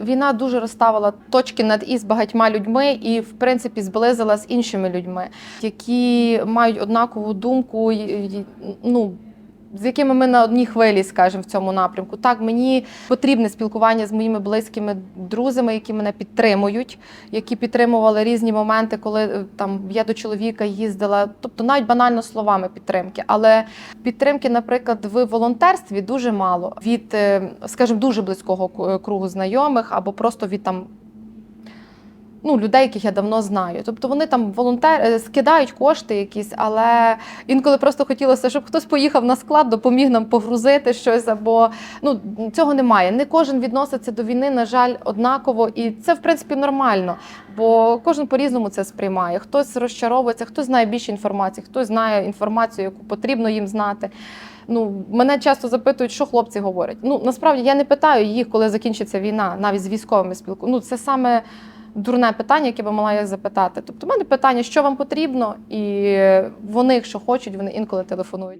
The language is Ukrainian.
Війна дуже розставила точки над і з багатьма людьми, і в принципі зблизила з іншими людьми, які мають однакову думку, ну. З якими ми на одній хвилі, скажімо, в цьому напрямку. Так, мені потрібне спілкування з моїми близькими друзями, які мене підтримують, які підтримували різні моменти, коли е, там я до чоловіка їздила. Тобто навіть банально словами підтримки. Але підтримки, наприклад, в волонтерстві дуже мало від, е, скажімо, дуже близького кругу знайомих або просто від там. Ну, людей, яких я давно знаю. Тобто вони там волонтер е, скидають кошти якісь, але інколи просто хотілося, щоб хтось поїхав на склад, допоміг нам погрузити щось, або ну цього немає. Не кожен відноситься до війни, на жаль, однаково, і це в принципі нормально, бо кожен по-різному це сприймає. Хтось розчаровується, хтось знає більше інформації, хтось знає інформацію, яку потрібно їм знати. Ну, мене часто запитують, що хлопці говорять. Ну насправді я не питаю їх, коли закінчиться війна, навіть з військовими спілку. Ну це саме дурне питання, яке би мала я запитати. Тобто, в мене питання, що вам потрібно, і вони, якщо хочуть, вони інколи телефонують.